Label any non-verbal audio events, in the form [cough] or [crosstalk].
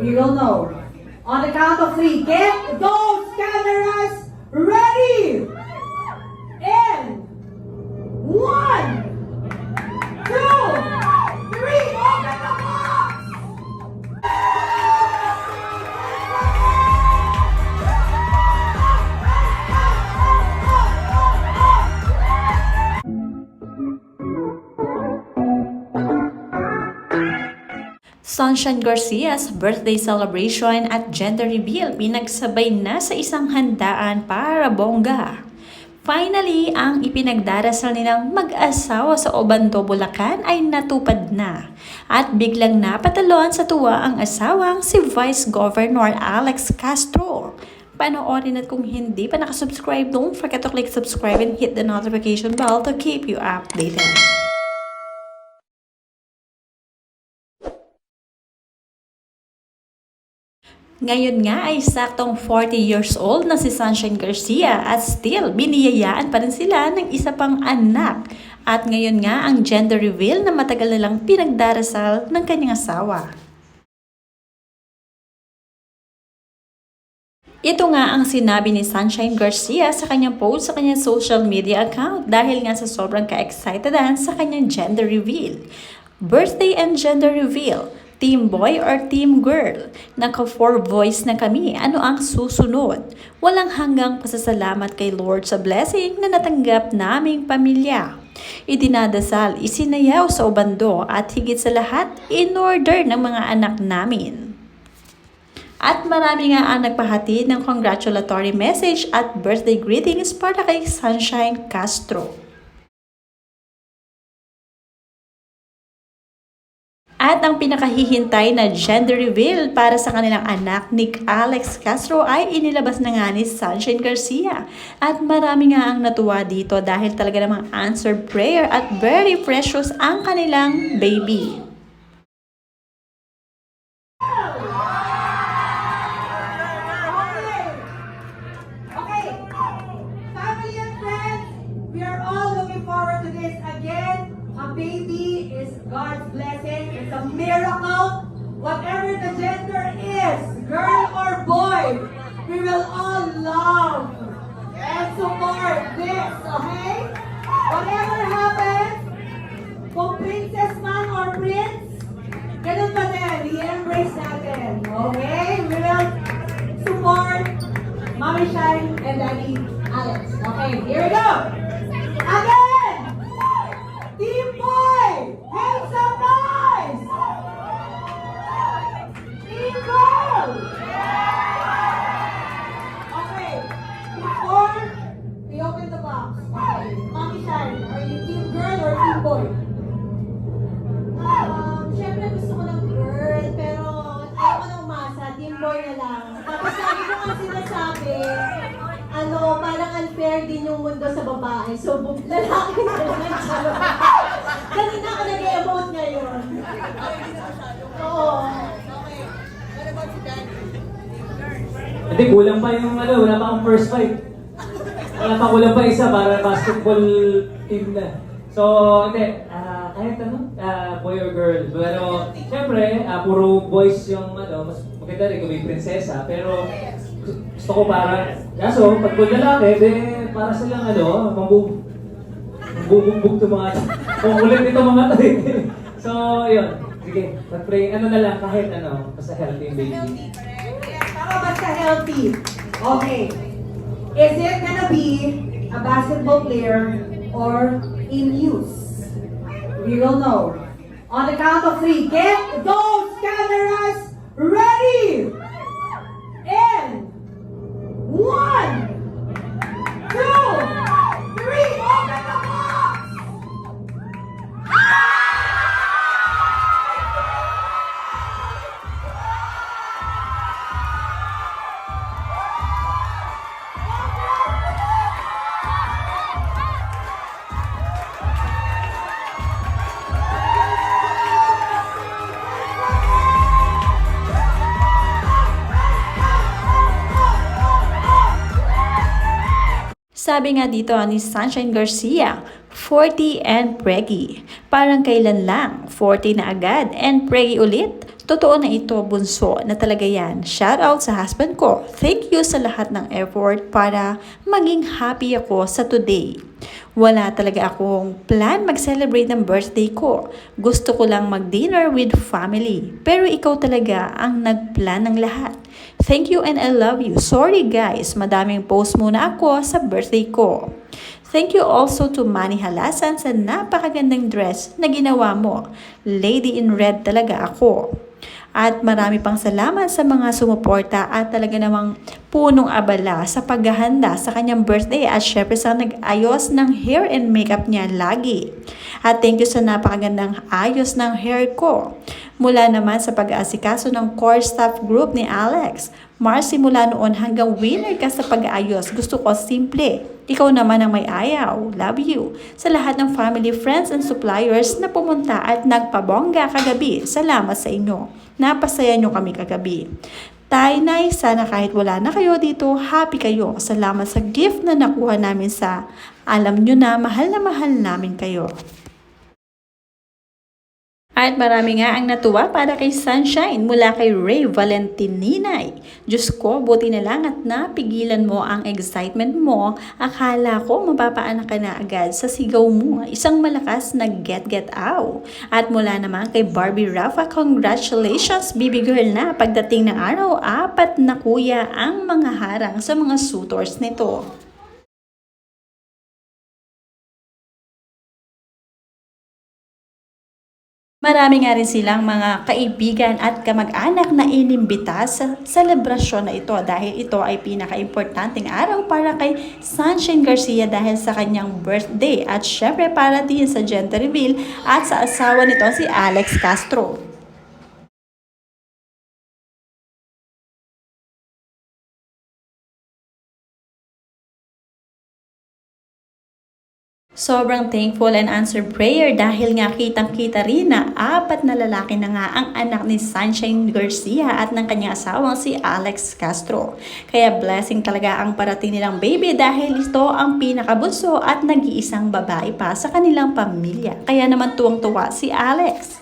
we will know. On the count of three, get those Sunshine Garcia's birthday celebration at gender reveal pinagsabay na sa isang handaan para bongga. Finally, ang ipinagdarasal nilang mag-asawa sa Obando, Bulacan ay natupad na. At biglang napatalon sa tuwa ang asawang si Vice Governor Alex Castro. Panoorin at kung hindi pa nakasubscribe, don't forget to click subscribe and hit the notification bell to keep you updated. Ngayon nga ay saktong 40 years old na si Sunshine Garcia at still biniyayaan pa rin sila ng isa pang anak. At ngayon nga ang gender reveal na matagal na lang pinagdarasal ng kanyang asawa. Ito nga ang sinabi ni Sunshine Garcia sa kanyang post sa kanyang social media account dahil nga sa sobrang ka-excitedan sa kanyang gender reveal. Birthday and gender reveal. Team boy or team girl? Naka four voice na kami. Ano ang susunod? Walang hanggang pasasalamat kay Lord sa blessing na natanggap naming pamilya. Idinadasal, isinayaw sa ubando at higit sa lahat, in-order ng mga anak namin. At marami nga ang nagpahatid ng congratulatory message at birthday greetings para kay Sunshine Castro. At ang pinakahihintay na gender reveal para sa kanilang anak, Nick Alex Castro, ay inilabas na nga ni Sunshine Garcia. At marami nga ang natuwa dito dahil talaga namang answered prayer at very precious ang kanilang baby. Will all love and support this, okay? Whatever happens, kung princess man or prince, ganun pa din, i-embrace natin, okay? We will support Mommy Shine and Daddy Alex. Okay, here we go. Again! Lang. Tapos lagi ko nga sinasabi, ano, parang unfair din yung mundo sa babae. So, bu- lalaki na lang siya. Kanina ako nag-emote ngayon. Oo. Hindi, kulang pa yung ano, wala pa akong first fight. Wala pa kulang pa isa para basketball team na. So, hindi, ah, kahit ano, ah, boy or girl. Pero, syempre, ah, puro boys yung ano, mas maganda rin kung may prinsesa. Pero, gu- gusto ko para, kaso, pag kung lalaki, de, para silang ano, mambug, mambubugbog to mga, kung ulit mga to eh. [laughs] So, yun. Sige, mag-pray, ano na lang, kahit ano, basta healthy yung baby. Para basta healthy. Okay. Is it gonna be a basketball player or in use? We will know. On the count of three, get those cameras ready! Sabi nga dito ni Sunshine Garcia, 40 and preggy. Parang kailan lang, 40 na agad and preggy ulit. Totoo na ito, bunso, na talaga yan. Shout out sa husband ko. Thank you sa lahat ng effort para maging happy ako sa today. Wala talaga akong plan mag-celebrate ng birthday ko. Gusto ko lang mag-dinner with family. Pero ikaw talaga ang nag-plan ng lahat. Thank you and I love you. Sorry guys, madaming post muna ako sa birthday ko. Thank you also to Manny Halasan sa napakagandang dress na ginawa mo. Lady in red talaga ako. At marami pang salamat sa mga sumuporta at talaga namang punong abala sa paghahanda sa kanyang birthday at syempre sa nag-ayos ng hair and makeup niya lagi. At thank you sa napakagandang ayos ng hair ko. Mula naman sa pag-aasikaso ng core staff group ni Alex. Mars, simula noon hanggang winner ka sa pag-aayos. Gusto ko simple. Ikaw naman ang may ayaw. Love you. Sa lahat ng family, friends, and suppliers na pumunta at nagpabongga kagabi. Salamat sa inyo. Napasaya nyo kami kagabi. Tay, Nay, sana kahit wala na kayo dito, happy kayo. Salamat sa gift na nakuha namin sa alam nyo na mahal na mahal namin kayo. At marami nga ang natuwa para kay Sunshine mula kay Ray Valentininay. Diyos ko, buti na lang at napigilan mo ang excitement mo. Akala ko mapapaanak ka na agad sa sigaw mo. Isang malakas na get get out. At mula naman kay Barbie Rafa, congratulations baby girl na. Pagdating ng araw, apat na kuya ang mga harang sa mga suitors nito. Marami nga rin silang mga kaibigan at kamag-anak na inimbita sa selebrasyon na ito dahil ito ay pinaka-importanting araw para kay Sunshine Garcia dahil sa kanyang birthday at syempre para din sa gender reveal at sa asawa nito si Alex Castro. Sobrang thankful and answered prayer dahil nga kitang-kita rin na apat na lalaki na nga ang anak ni Sunshine Garcia at ng kanyang asawang si Alex Castro. Kaya blessing talaga ang parating nilang baby dahil ito ang pinakabunso at nag-iisang babae pa sa kanilang pamilya. Kaya naman tuwang-tuwa si Alex.